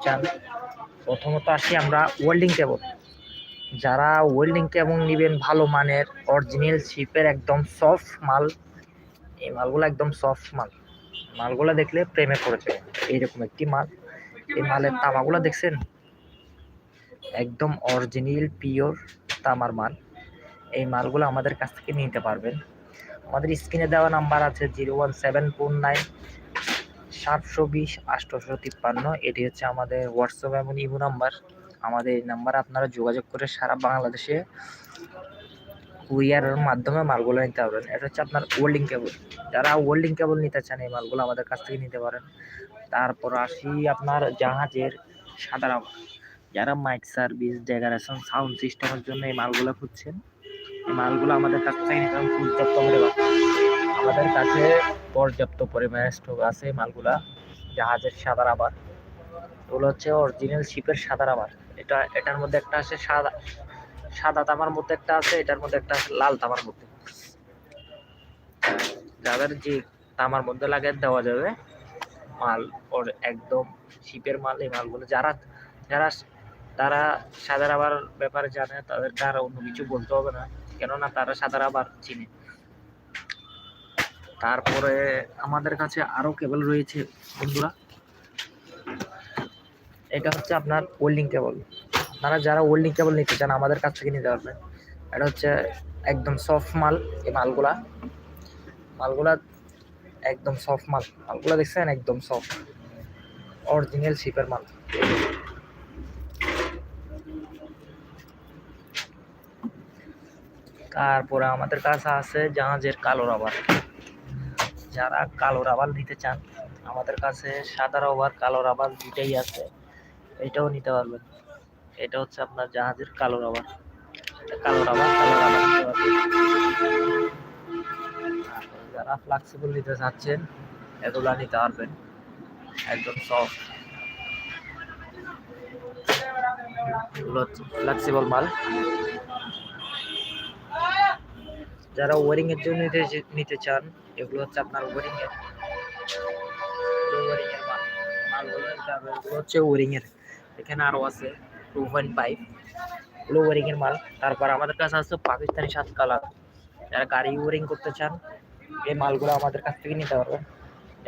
চান প্রথমত আসি আমরা ওয়েল্ডিং কেবল যারা ওয়েল্ডিং কেবল নেবেন ভালো মানের অরিজিনাল শিপের একদম সফট মাল, এই মালগুলো একদম সফট মাল। মালগুলো দেখলে প্রেমে পড়ে পড়েছে এইরকম একটি মাল। এই মালের তামাগুলো দেখছেন? একদম অরিজিনাল পিওর তামার মাল। এই মালগুলো আমাদের কাছ থেকে নিতে পারবেন। আমাদের স্ক্রিনে দেওয়া নাম্বার আছে zero one seven four nine সাতশো বিশ আটশোশো তিপ্পান্ন, এটি হচ্ছে আমাদের হোয়াটসঅ্যাপ এবং ইমো নাম্বার আমাদের এই নাম্বারে আপনারা যোগাযোগ করে সারা বাংলাদেশে কুরিয়ারের মাধ্যমে মালগুলো নিতে পারবেন। এটা হচ্ছে আপনার ওয়েল্ডিং কেবল যারা ওয়েল্ডিং কেবল নিতে চান, এই মালগুলো আমাদের কাছ থেকে নিতে পারেন। তারপর আসি আপনার জাহাজের সাদা রাবার যারা মাইক সার্ভিস ডেকোরেশন সাউন্ড সিস্টেমের জন্য এই মালগুলো খুঁজছেন, এই মালগুলো আমাদের কাছ থেকে নিতে পারেন। পর্যাপ্ত আমাদের কাছে পর্যাপ্ত পরিমাণে স্টক আছে মালগুলা, জাহাজের সাদা রাবার এগুলো হচ্ছে অরিজিনাল শিপের সাদা রাবার এটা, এটার মধ্যে একটা আছে সাদা সাদা তামার মধ্যে একটা আছে, এটার মধ্যে একটা আছে লাল তামার মধ্যে। যাদের যে তামার মধ্যে লাগে দেওয়া যাবে মাল, ওর একদম শিপের মাল এই মালগুলো। যারা যারা, তারা সাদা রাবার ব্যাপারে জানে, তাদেরকে আর অন্য কিছু বলতে হবে না। কেননা তারা সাদা রাবার চিনে। তারপরে আমাদের কাছে আরও কেবল রয়েছে, বন্ধুরা। এটা হচ্ছে আপনার ওয়েল্ডিং কেবল আপনারা যারা ওল্ডিং কেবল নিতে চান, আমাদের কাছ থেকে নিতে পারবেন। এটা হচ্ছে একদম সফট মাল, এই মালগুলা। মালগুলা একদম সফট মাল। মালগুলা দেখছেন? একদম সফট অরিজিনাল শিপের মাল। তারপরে আমাদের কাছে আছে জাহাজের কালো রাবার যারা কালো রাবার নিতে চান, আমাদের কাছে সাদা রাবার কালো রাবার দুটাই আছে, এটাও নিতে পারবেন। এটা হচ্ছে আপনার জাহাজের কালো রাবার কালো রাবার কালো রাবার নিতে পারবেন। যারা ফ্লেক্সিবল নিতে চাচ্ছেন, এগুলা নিতে পারবেন। একদম সফট ফ্লেক্সিবল মাল। যারা ওয়ারিং এর জন্য নিতে চান এগুলো হচ্ছে আপনার ওয়ারিং এর এর মাল। মালগুলো হচ্ছে ওয়ারিং এর। এখানে আরও আছে টু পয়েন্ট ফাইভ এগুলো ওয়ারিং এর মাল। তারপর আমাদের কাছে আছে পাকিস্তানি সাত কালার। যারা গাড়ি ওয়ারিং করতে চান, এই মালগুলো আমাদের কাছ থেকে নিতে পারবেন।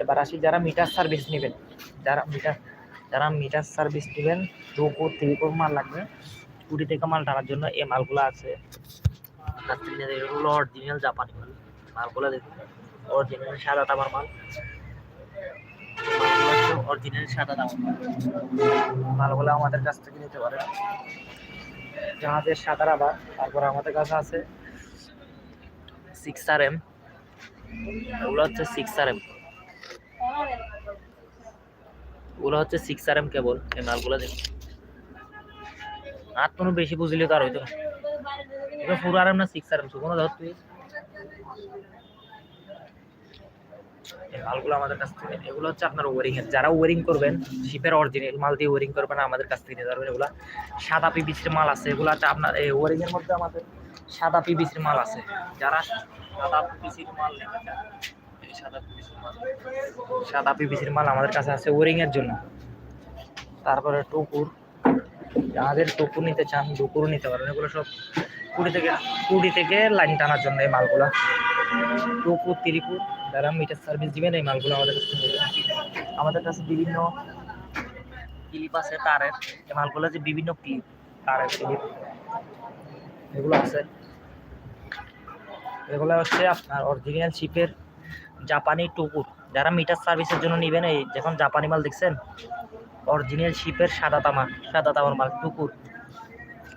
এবার আসি যারা মিটার সার্ভিস নেবেন। যারা মিটার যারা মিটার সার্ভিস নেবেন, দু কোট থ্রি কোট মাল লাগবে। কুড়ি থেকে মাল টানার জন্য এই মালগুলো আছে। অরিজিনাল জাপানি মাল। মালগুলো দেখুন। সাদা তামার মাল। সাদা তামার মাল। মালগুলো আমাদের কাছ থেকে নিতে পারে। জাহাজের তারপর আমাদের কাছে আছে সিক্স আর এম ওগুলো হচ্ছে সিক্স আর এম ওগুলো হচ্ছে সিক্স আর এম কেবল এই মালগুলো দেখুন। আর কোনো বেশি বুঝলে তো আর হইতো পুরো আর এম না সিক্স আর এম শুকনো ধর তুই এই মালগুলো আমাদের কাছ থেকে এগুলো হচ্ছে আপনার ওয়ারিং এর। যারা ওয়ারিং করবেন শিপের অরিজিনাল মাল দিয়ে ওয়ারিং করবেন, আমাদের কাছ থেকে নিতে পারবেন এগুলো। সাদা পিবিসির মাল আছে, এগুলো হচ্ছে আপনার এই ওয়ারিং এর মধ্যে আমাদের সাদা পিবিসির মাল আছে। যারা সাদা পিবিসির মাল সাদা পিবিসির মাল, সাদা পিবিসির মাল আমাদের কাছে আছে ওয়ারিং এর জন্য। তারপরে টুকুর। যাদের টুকুর নিতে চান, টুকুরও নিতে পারেন এগুলো সব কুড়ি থেকে কুড়ি থেকে লাইন টানার জন্য এই মালগুলো। টুকুর, তিরিকুর। যারা মিটার সার্ভিস দিবেন এই মালগুলো আমাদের কাছে। আমাদের কাছে বিভিন্ন ক্লিপ আছে তারের। এই মালগুলো যে বিভিন্ন ক্লিপ তারের ক্লিপ এগুলো আছে। এগুলো হচ্ছে আপনার অরিজিনাল শিপের জাপানি টুকুর যারা মিটার সার্ভিসের জন্য নেবেন এই যখন জাপানি মাল দেখছেন অরিজিনাল শিপের সাদা তামা, সাদা তামার মাল টুকুর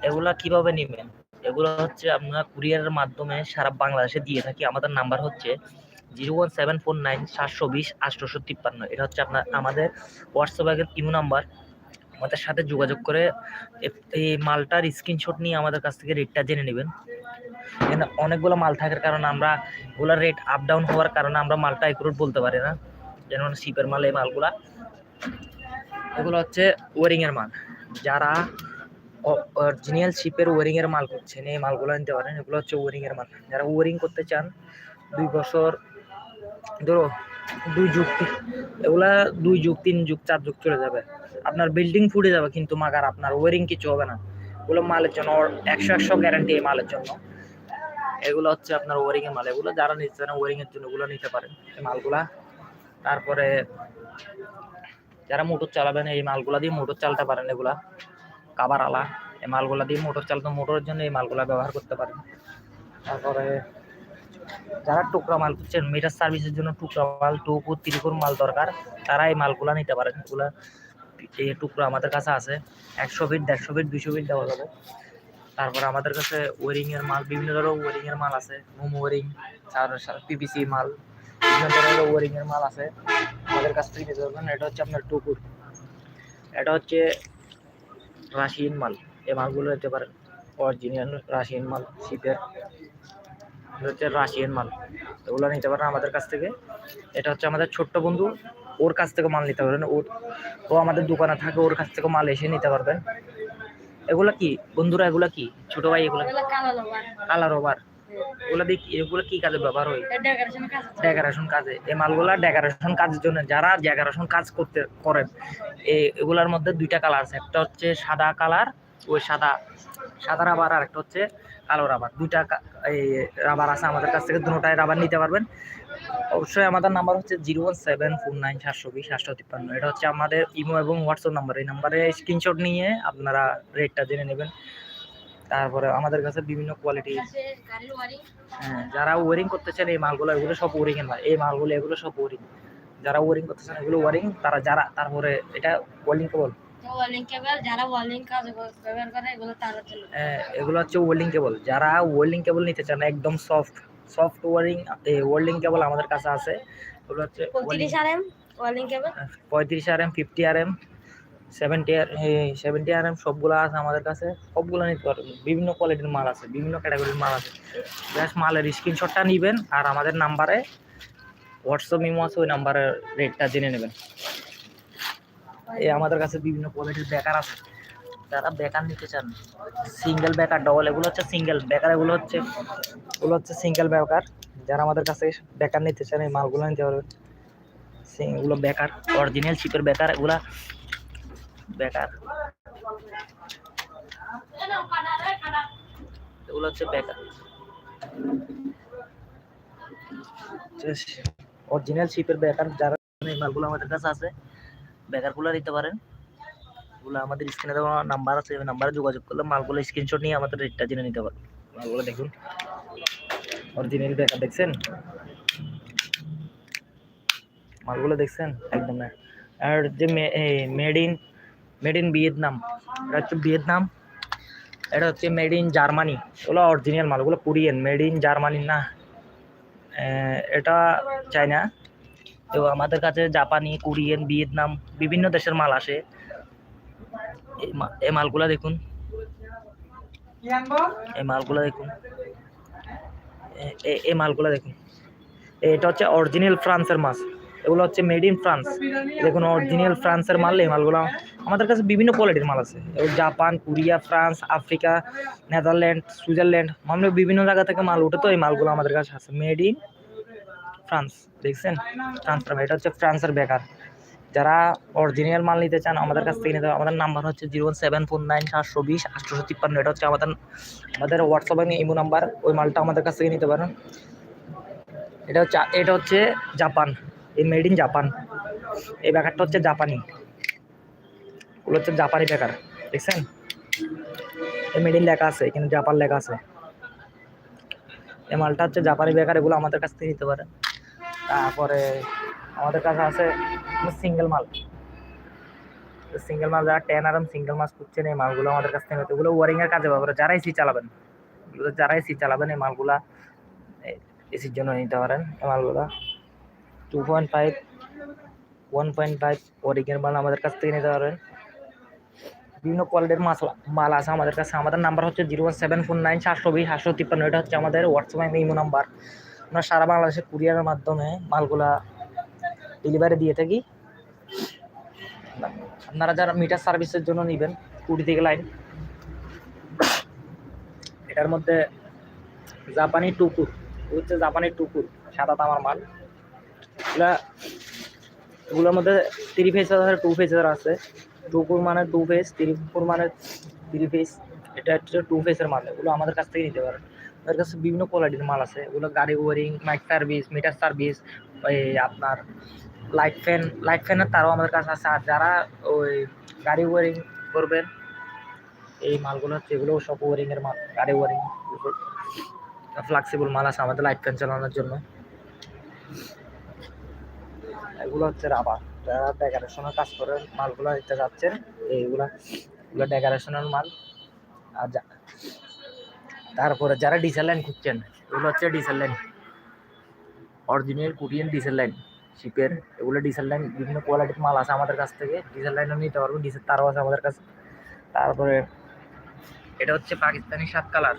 এগুলা কীভাবে নেবেন? এগুলো হচ্ছে আমরা কুরিয়ারের মাধ্যমে সারা বাংলাদেশে দিয়ে থাকি। আমাদের নাম্বার হচ্ছে zero one seven four nine সাতশো বিশ আটশোশো তিপ্পান্ন এটা হচ্ছে আপনার আমাদের হোয়াটসঅ্যাপের ইমো নাম্বার। আমাদের সাথে যোগাযোগ করে এই মালটার স্ক্রিনশট নিয়ে আমাদের কাছ থেকে রেটটা জেনে নেবেন। এখানে অনেকগুলো মাল থাকার কারণে আমরা ওগুলোর রেট আপ ডাউন হওয়ার কারণে আমরা মালটা একুরেট বলতে পারি না। যেমন শিপের মাল, এই মালগুলা। এগুলো হচ্ছে ওয়ারিংয়ের মাল। যারা অরিজিনাল শিপের ওয়ারিংয়ের মাল করছেন এই মালগুলো নিতে পারেন। এগুলো হচ্ছে ওয়ারিংয়ের মাল। যারা ওয়ারিং করতে চান, দুই বছর ধরো, দুই যুগ এগুলা দুই যুগ, তিন যুগ, চার যুগ চলে যাবে। আপনার বিল্ডিং ফুটে যাবে কিন্তু মাগার, আপনার ওয়ারিং কিছু হবে না। এগুলো মালের জন্য, একশো একশো গ্যারান্টি এই মালের জন্য। এগুলো হচ্ছে আপনার ওয়ারিং এর মাল। এগুলো যারা নিচ্ছে না ওয়ারিং এর জন্য, এগুলো নিতে পারেন এই মালগুলা। তারপরে যারা মোটর চালাবেন, এই মালগুলা দিয়ে মোটর চালাতে পারেন এগুলা। কাবার আলা, এই মালগুলা দিয়ে মোটর চালাতে মোটরের জন্য এই মালগুলা ব্যবহার করতে পারেন। তারপরে যারা টুকরা মাল করছেন মিটার সার্ভিসের জন্য টুকরা মাল, টুকু তিরিকুর মাল দরকার তারা এই মালগুলা নিতে পারেন। এগুলা এই টুকরো আমাদের কাছে আছে। একশো ফিট দেড়শো ফিট দুশো ফিট দেওয়া যাবে। তারপরে আমাদের কাছে ওয়ারিং এর মাল, বিভিন্ন ধরনের ওয়ারিং এর মাল আছে। মোম ওয়ারিং তার পিপিসি মাল, বিভিন্ন ধরনের ওয়ারিং এর মাল আছে। আমাদের কাছ থেকে নিতে পারবেন। এটা হচ্ছে আপনার টুকুর এটা হচ্ছে রাশিয়ান মাল। এই মালগুলো নিতে পারেন। অরিজিনাল রাশিয়ান মাল শীতের এটা হচ্ছে রাশিয়ান মাল। এগুলো নিতে পারেন আমাদের কাছ থেকে। এটা হচ্ছে আমাদের ছোট্ট বন্ধু ওর কাছ থেকে মাল নিতে পারবেন ওর ও আমাদের দোকানে থাকে ওর কাছ থেকে মাল এসে নিতে পারবেন। এগুলা কি? বন্ধুরা এগুলা কি? ছোট ভাই এগুলা কালার ওভার। এগুলা দেখি এগুলো কি কাজে ব্যবহার হয়? ডেকোরেশন কাজে এই মালগুলা ডেকোরেশন কাজের জন্য যারা ডেকোরেশন কাজ করতে করেন এগুলার মধ্যে দুইটা কালার আছে। একটা হচ্ছে সাদা কালার ওই সাদা সাদা আবার আর একটা হচ্ছে কালো রাবার দুইটা এই রাবার আছে আমাদের কাছ থেকে, দুটাই রাবার নিতে পারবেন। অবশ্যই আমাদের নাম্বার হচ্ছে zero one seven four nine সাতশো বিশ সাতশো তিপ্পান্ন এটা হচ্ছে আমাদের ইমো এবং হোয়াটসঅ্যাপ নাম্বার এই নাম্বারে স্ক্রিনশট নিয়ে আপনারা রেটটা জেনে নেবেন। তারপরে আমাদের কাছে বিভিন্ন কোয়ালিটি হ্যাঁ যারা ওয়ারিং করতে চান এই মালগুলো, এগুলো সব ওয়ারিং এর মাল এই মালগুলো, এগুলো সব ওয়ারিং যারা ওয়ারিং করতে চান এগুলো ওয়ারিং তারা, যারা, তারপরে এটা ওয়েল্ডিং কেবল ওয়ালিং কেবল যারা ওয়ালিং কাজ ব্যবহার করে এগুলো তার জন্য। এগুলো হচ্ছে ওয়েল্ডিং কেবল যারা ওয়েল্ডিং কেবল নিতে চান একদম soft soft wiring welding cable আমাদের কাছে আছে। এগুলো হচ্ছে পঁয়ত্রিশ আর এম ওয়ালিং কেবল পঁয়ত্রিশ R M fifty R M seventy আর সেভেন্টি আর এম সবগুলো আছে আমাদের কাছে। সবগুলো নিতে পারবেন। বিভিন্ন কোয়ালিটির মাল আছে বিভিন্ন ক্যাটাগরির মাল আছে। জাস্ট মালের স্ক্রিনশটটা নেবেন আর আমাদের নাম্বারে হোয়াটসঅ্যাপ ইমো আছে ওই নাম্বারের রেটটা জেনে নেবেন। এই আমাদের কাছে বিভিন্ন কোয়ালিটির বেকার আছে। যারা বেকার নিতে চান সিঙ্গেল বেকার ডবল এগুলো হচ্ছে সিঙ্গেল বেকার এগুলো হচ্ছে এগুলো হচ্ছে সিঙ্গেল বেকার যারা আমাদের কাছে বেকার নিতে চান, এই মালগুলো নিতে পারবেন সে- এগুলো বেকার অরিজিনাল শিপের বেকার এগুলা বেকার এগুলো হচ্ছে বেকার অরিজিনাল শিপের বেকার যারা এই মালগুলো আমাদের কাছে আছে বেকারগুলো নিতে পারেন। এগুলো আমাদের স্ক্রিনে দেওয়া নাম্বার আছে, ওই নাম্বারে যোগাযোগ করলে মালগুলো স্ক্রিনশট নিয়ে আমাদের রেটটা জেনে নিতে পারবেন মালগুলো দেখুন। অরিজিনাল বেকার, দেখছেন? মালগুলো দেখছেন? একদম না। আর যে made in made in Vietnam. এটা হচ্ছে ভিয়েতনাম। এটা হচ্ছে মেড ইন জার্মানি। ওগুলো অরিজিনাল মাল ওগুলো কোরিয়ান। মেড ইন জার্মানি না। এটা চায়না। তো আমাদের কাছে জাপানি, কোরিয়ান, ভিয়েতনাম বিভিন্ন দেশের মাল আসে। এই মালগুলা দেখুন। এই মালগুলা দেখুন। এই মালগুলা দেখুন। এটা হচ্ছে অরিজিনাল ফ্রান্সের মাছ এগুলো হচ্ছে মেড ইন ফ্রান্স দেখুন অরিজিনাল ফ্রান্সের মাল, এই মালগুলো আমাদের কাছে বিভিন্ন কোয়ালিটির মাল আছে। Japan, Korea, France, Africa, Netherland, Switzerland, আমরা বিভিন্ন জায়গা থেকে মাল উঠে তো এই মালগুলো আমাদের কাছে আছে মেড ইন ফ্রান্স, দেখছেন? ফ্রান্স এটা হচ্ছে ফ্রান্সের বেকার। যারা অরিজিনাল মাল নিতে চান, আমাদের কাছ থেকে নিতে। আমাদের নাম্বার হচ্ছে zero one seven four nine সাতশো বিশ আটশোশো তিপ্পান্ন এটা হচ্ছে আমাদের আমাদের হোয়াটসঅ্যাপ এবং ইমো নাম্বার ওই মালটা আমাদের কাছ থেকে নিতে পারেন। এটা হচ্ছে এটা হচ্ছে জাপান। এই মেড ইন জাপান। এই ব্যাকারটা হচ্ছে জাপানি। ওগুলো হচ্ছে জাপানি ব্যাকার দেখছেন? এই মেড ইন লেখা আছে, এখানে জাপান লেখা আছে। এই মালটা হচ্ছে জাপানি বেকার, এগুলো আমাদের কাছ থেকে নিতে পারেন। তারপরে আমাদের কাছে আছে সিঙ্গেল মাল। সিঙ্গেল মাল যারা টেন আরাম সিঙ্গেল মাছ খুঁজছেন, এই মালগুলো আমাদের কাছ থেকে নিতে- এগুলো ওয়ারিং এর কাজে ব্যবহার যারা এসি চালাবেন যারা এসি চালাবেন, এই মালগুলা এসির জন্য নিতে পারেন। এই মালগুলা two point five one point five wiring এর মাল আমাদের কাছ থেকে নিতে পারেন বিভিন্ন কোয়ালিটির মাছ, মাল আছে আমাদের কাছে। আমাদের নাম্বার হচ্ছে zero one seven four nine সাতশো বিশ, সাতশো তিপ্পান্ন। এটা হচ্ছে আমাদের হোয়াটসঅ্যাপ ইমো নাম্বার আমরা সারা বাংলাদেশে কুরিয়ারের মাধ্যমে মালগুলা ডেলিভারি দিয়ে থাকি। আপনারা যারা মিটার সার্ভিসের জন্য নেবেন, কুড়ি থেকে লাইন এটার মধ্যে জাপানি টুকুর হচ্ছে জাপানি টুকুর, সাদা তামার মাল। এগুলা, এগুলোর মধ্যে থ্রি ফেস আছে টু ফেসের আছে। টুকুর মানে টু ফেস থ্রি ফোর মানে থ্রি ফেস এটা হচ্ছে টু ফেসের মাল, এগুলো আমাদের কাছ থেকে নিতে পারেন। আমাদের কাছে বিভিন্ন কোয়ালিটির মাল আছে। এগুলো গাড়ি wiring mike service meter service ওই আপনার লাইট ফ্যান লাইট ফ্যানের তারও আমাদের কাছে আছে। আর যারা ওই গাড়ি ওয়ারিং করবেন, এই মালগুলো হচ্ছে এগুলো সব ওয়ারিংয়ের মাল, গাড়ি ওয়ারিং ফ্লেক্সিবল মাল আছে আমাদের লাইট ফ্যান চালানোর জন্য। এগুলো হচ্ছে রাবার যারা ডেকোরেশনের কাজ করেন মালগুলো দিতে যাচ্ছেন, এইগুলা, এগুলো ডেকোরেশনের মাল। আর তারপরে যারা ডিজেল লাইন খুঁজছেন, এগুলো হচ্ছে ডিজেল লাইন অরিজিনাল কুটিয়ান ডিজেল লাইন শিপের এগুলো ডিজেল লাইন বিভিন্ন কোয়ালিটির মাল আছে আমাদের কাছ থেকে। ডিজেল লাইনও নিতে পারব ডিজেল তারও আছে আমাদের কাছে। তারপরে এটা হচ্ছে পাকিস্তানি সাত কালার।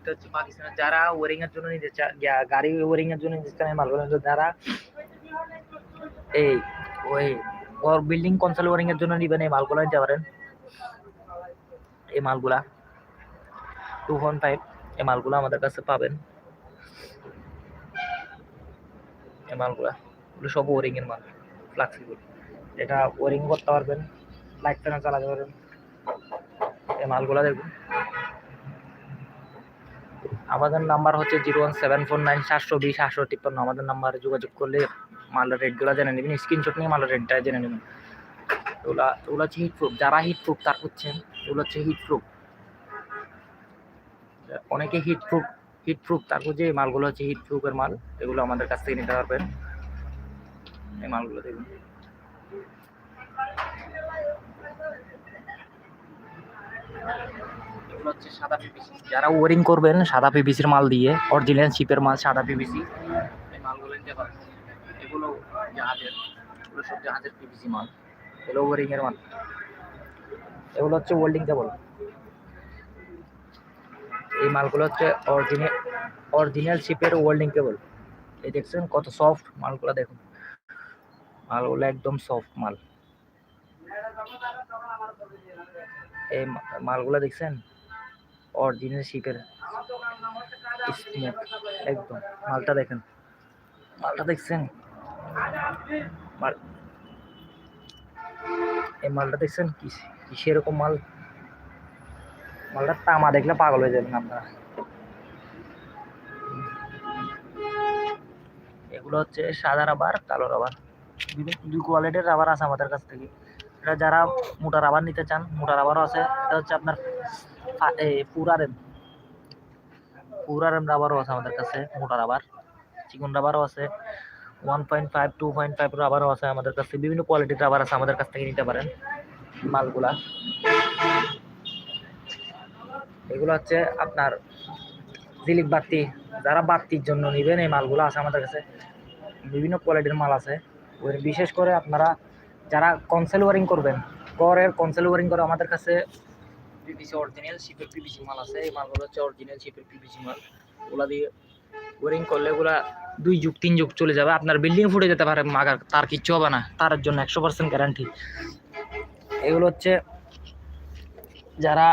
এটা হচ্ছে পাকিস্তানের যারা ওয়ারিং এর জন্য নিতে চান গাড়ি ওয়ারিং এর জন্য নিতে চান মালগুলো যারা এই, ওই বিল্ডিং কনসোল ওয়ারিং এর জন্য নিবেন, এই মালগুলো নিতে পারেন। এই মালগুলা। টু পয়েন্ট ফাইভ এই মালগুলো আমাদের কাছে পাবেন। এই মালগুলা সব ওয়ারিং এর মাল ফ্লেক্সিবল এটা ওয়ারিং করতে পারবেন লাইট ফ্যানও চালাতে পারবেন। এই মালগুলা দেখুন। আমাদের নাম্বার হচ্ছে zero one seven four nine সাতশো বিশ আটশো তিপ্পান্ন। আমাদের নাম্বারে যোগাযোগ করলে মালের রেটগুলো জেনে নেবেন। স্ক্রিনশট নিয়ে মালের রেটটা জেনে নেবেন। ওগুলা ওগুলো হচ্ছে হিট প্রুফ যারা হিট প্রুফ তার হচ্ছেন এগুলো হচ্ছে হিট প্রুফ অনেকে হিট প্রুফ হিট প্রুফ তারপর যে মালগুলো হচ্ছে হিট প্রুফের মাল, এগুলো আমাদের কাছ থেকে নিতে পারবেন। এই মালগুলো দেখুন। হচ্ছে যারা ওয়ারিং করবেন, সাদা পিভিসির মাল দিয়ে অরিজিনাল শিপের মাল, সাদা পিভিসি এই মাল, এগুলো ওয়ারিং এর মাল। এগুলো হচ্ছে ওয়েল্ডিং কেবল এই মালগুলো হচ্ছে অরিজিনাল অরিজিনাল শিপের ওয়েল্ডিং কেবল এই দেখছেন কত সফট মালগুলো দেখুন। মালগুলো একদম সফট মাল। এই মালগুলো দেখছেন? অরিজিনাল শিপের একদম। মালটা দেখেন। মালটা দেখছেন? মাল, এই মালটা দেখছেন কি সেরকম মাল? মালটা তামা দেখলে পাগল হয়ে যাবেন আপনারা। এগুলো হচ্ছে সাদা রাবার কালো রাবার দুই কোয়ালিটির রাবার আছে আমাদের কাছ থেকে। এটা যারা মোটা রাবার নিতে চান, মোটা রাবারও আছে। এটা হচ্ছে আপনার পুরারেম পুরারেম রাবারও আছে আমাদের কাছে, মোটা রাবার চিকন রাবারও আছে। One point five two point five রাবারও আছে আমাদের কাছে। বিভিন্ন কোয়ালিটির রাবার আছে আমাদের কাছ থেকে নিতে পারেন মালগুলা। এগুলো হচ্ছে আপনার দিলীপ বাতি, যারা বাতির জন্য নেবেন এই মালগুলো আছে আমাদের কাছে। বিভিন্ন কোয়ালিটির মাল আছে। বিশেষ করে আপনারা যারা কনসেল ওয়ারিং করবেন গড়ের কনসেল ওয়ারিং করে আমাদের কাছে পিপিসি অরিজিনাল শিপের পিপিসি মাল আছে। এই মালগুলো হচ্ছে অরিজিনাল শিপের পিপিসি মাল। ওগুলা দিয়ে ওয়ারিং করলে ওগুলা দুই যুগ, তিন যুগ চলে যাবে। আপনার বিল্ডিং ফুটে যেতে পারে, মাগার তার কিচ্ছু হবে না। তার জন্য একশো পার্সেন্ট গ্যারান্টি এগুলো হচ্ছে যারা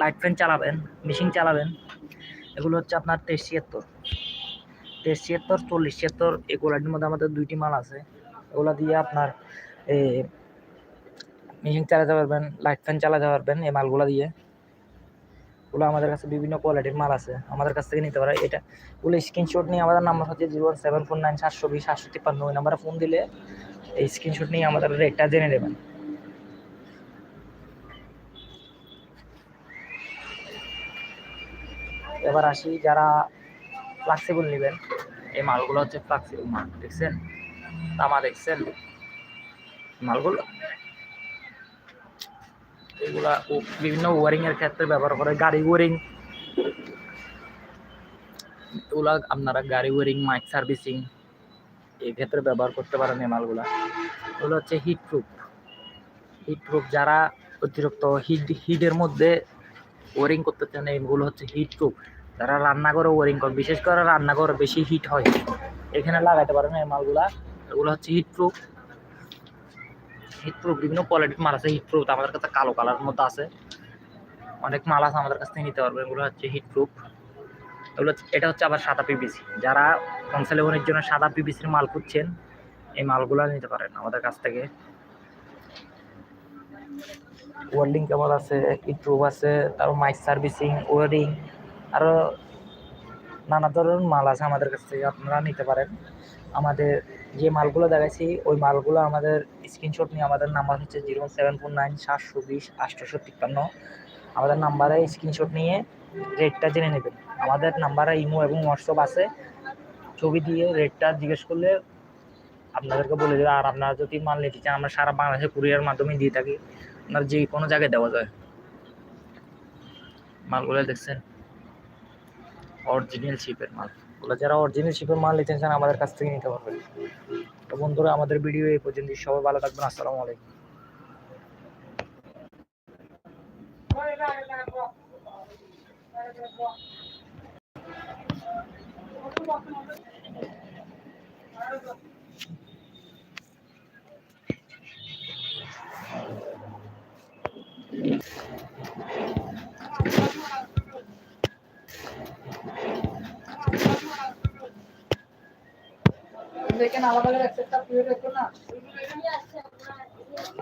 লাইট ফ্যান চালাবেন মেশিন চালাবেন। এগুলো হচ্ছে আপনার তেইশ ছিয়াত্তর। তেইশ ছিয়াত্তর, চল্লিশ ছিয়াত্তর কোয়ালিটির মধ্যে আমাদের দুইটি মাল আছে। এগুলো দিয়ে আপনার মেশিন চালাতে পারবেন লাইট ফ্যান চালাতে পারবেন এই মালগুলো দিয়ে। ওগুলো আমাদের কাছে বিভিন্ন কোয়ালিটির মাল আছে। আমাদের কাছ থেকে নিতে পারে এটা ওগুলো স্ক্রিনশট নিয়ে আমাদের নাম্বার হচ্ছে zero one seven four nine সাতশো বিশ, সাতশো তিপ্পান্ন। ওই নাম্বারে ফোন দিলে এই স্ক্রিনশট নিয়ে আমাদের রেটটা জেনে নেবেন। এবার আসি যারা ফ্লাক্সিবল নেবেন। এই মালগুলো হচ্ছে ফ্লাক্সিবল মাল, দেখছেন? তামা দেখছেন? মালগুলো? এগুলা বিভিন্ন ওয়ারিং এর ক্ষেত্রে ব্যবহার করে, গাড়ি ওয়ারিং এগুলা আপনারা গাড়ি ওয়ারিং মাইক সার্ভিসিং এই ক্ষেত্রে ব্যবহার করতে পারেন এই মালগুলা। এগুলো হচ্ছে হিট প্রুফ হিট প্রুফ যারা অতিরিক্ত হিট হিটের মধ্যে ওয়ারিং করতে চান এইগুলো হচ্ছে হিট প্রুফ যারা রান্নাঘরে ওয়ারিং করে। বিশেষ করে রান্নাঘরে বেশি হিট হয়। এখানে লাগাতে পারেন এই মালগুলা। এগুলো হচ্ছে হিট প্রুফ হিট প্রুফ বিভিন্ন কোয়ালিটির মাল আছে হিট প্রুফ আমাদের কাছে কালো কালার মধ্যে আছে। অনেক মাল আছে আমাদের কাছ থেকে নিতে পারবে। এগুলো হচ্ছে হিট প্রুফ এগুলো এটা হচ্ছে আবার সাদা পিবিসি যারা কনসেলেবনের জন্য সাদা পিবিসির মাল খুঁজছেন, এই মালগুলো নিতে পারেন আমাদের কাছ থেকে। ওয়েল্ডিং কেবল আছে ইট্রুব আছে, তারপর মাইক সার্ভিসিং ওয়ারিং আরও নানা ধরনের মাল আছে আমাদের কাছ থেকে, আপনারা নিতে পারেন। আমাদের যে মালগুলো দেখাইছি, ওই মালগুলো আমাদের স্ক্রিনশট নিয়ে আমাদের নাম্বার হচ্ছে জিরো সেভেন ফোর নাইন সাতশো বিশ আটশোশো তিপ্পান্ন। আমাদের নাম্বারে স্ক্রিনশট নিয়ে রেটটা জেনে নেবেন। আমাদের নাম্বারে ইমো এবং হোয়াটসঅ্যাপ আছে। ছবি দিয়ে রেটটা জিজ্ঞেস করলে আপনাদেরকে বলে দেবে। আর আপনারা যদি মাল নিতে চান, আমরা সারা বাংলাদেশে কুরিয়ার মাধ্যমে দিয়ে থাকি। আপনার যে কোনো জায়গায় দেওয়া যায়। মালগুলো দেখছেন? অরিজিনাল শিপের মাল। ওগুলো যারা অরিজিনাল শিপের মাল নিতে চান, আমাদের কাছ থেকে নিতে পারবেন। তো বন্ধুরা, আমাদের ভিডিও এই পর্যন্ত সবাই ভালো থাকবেন। আসসালামু আলাইকুম। দেখেন আলাদা করে একটা পিরিয়ড না